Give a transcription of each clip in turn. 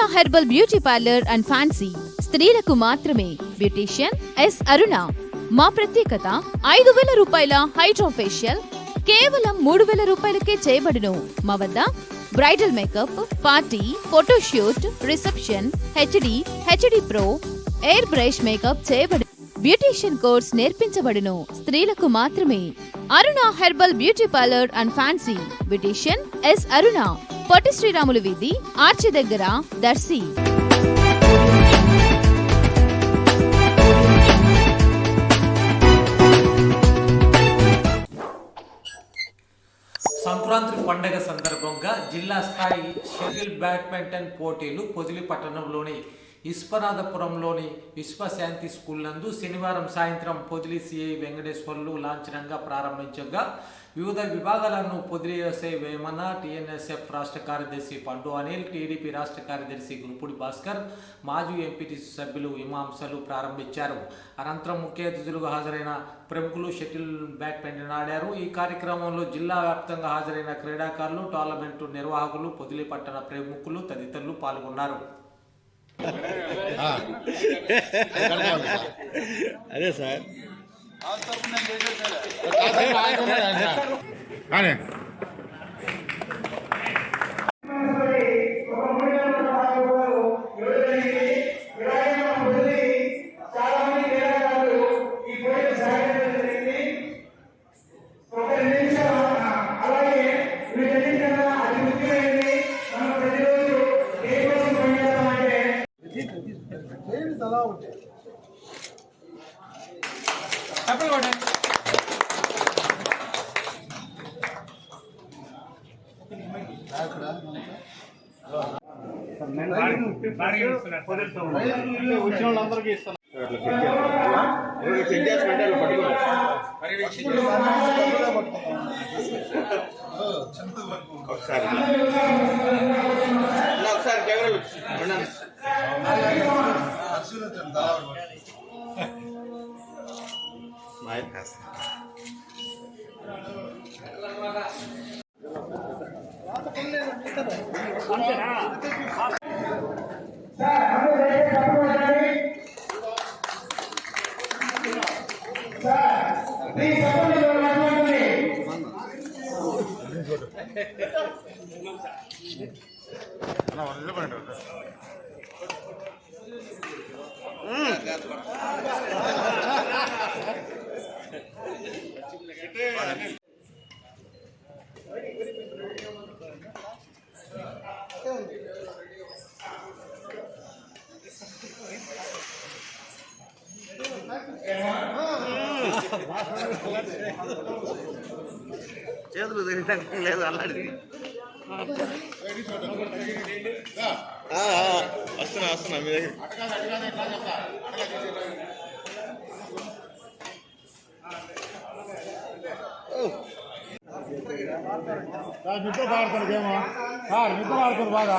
Aruna herbal beauty parlour and fancy స్త్రీలకు మాత్రమే. Beautician S అరుణ మా ప్రత్యేకత ఐదు వేల రూపాయల హైడ్రో ఫేషియల్ కేవలం మూడు వేల రూపాయలకే చేయబడును. మా వద్ద bridal makeup party photoshoot reception HD HD pro air brush makeup చేయబడు beautician course నేర్పించబడును. స్త్రీలకు మాత్రమే. Aruna herbal beauty parlour and fancy beautician S Aruna Potti Sriramulu వీధి ఆర్చి దగ్గర దర్శి. సంక్రాంతి పండగ సందర్భంగా జిల్లా స్థాయి షటిల్ బ్యాడ్మింటన్ పోటీలు పొదిలి పట్టణంలోని విశ్వనాథపురంలోని విశ్వశాంతి స్కూల్ నందు శనివారం సాయంత్రం పొదిలి సిఐ వెంకటేశ్వర్లు లాంఛనంగా ప్రారంభించగా వివిధ విభాగాలను పొదిలి ఎస్ఐ వేమన టీఎన్ఎస్ఎఫ్ రాష్ట్ర కార్యదర్శి పండు అనిల్ టీడీపీ రాష్ట్ర కార్యదర్శి గురుపుడి భాస్కర్ మాజీ ఎంపీటీసీ సభ్యులు ఇమాంసలు ప్రారంభించారు. అనంతరం ముఖ్య అతిథులుగా హాజరైన ప్రముఖులు షటిల్ బ్యాడ్మింటన్ ఆడారు. ఈ కార్యక్రమంలో జిల్లా వ్యాప్తంగా హాజరైన క్రీడాకారులు టోర్నమెంటు నిర్వాహకులు పొదిలి పట్టణ ప్రముఖులు తదితరులు పాల్గొన్నారు. అదే సార్. వచ్చిన వాళ్ళందరికీ ఇస్తాను సెట్ చేసుకుంటే అలా పట్టుకో ఒకసారి అన్న, ఒకసారి కెమెరా ఉండండి. స్మైల్ కాస్త. చేతులు తిరగడం లేదు అల్లాడి వస్తున్నా వస్తున్నా మీ దగ్గర. నిద్ర ఆడుతారు ఏమో సార్ మిత్రులు ఆడుతారు బాగా.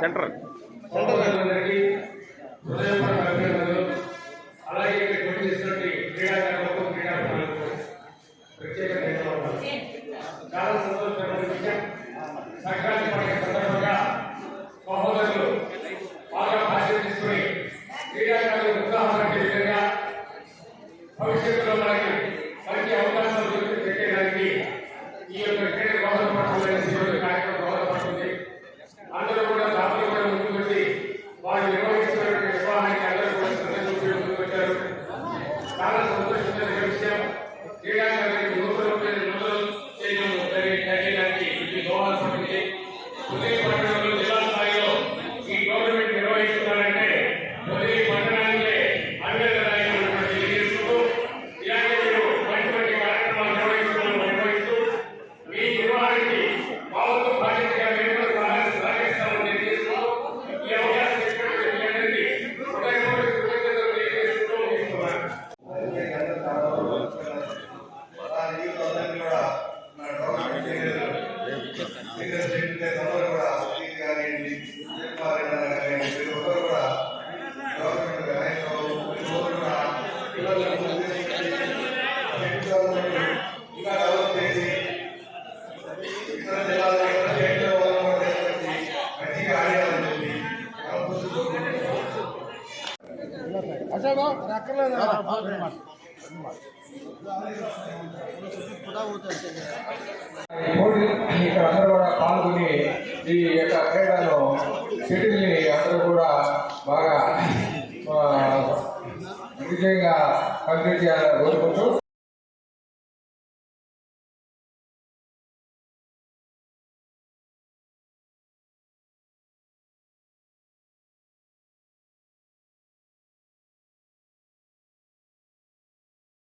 ಸೆಂಟ್ರಲ್ ఈ పోటీ ఇక్కడ అందరూ కూడా పాల్గొని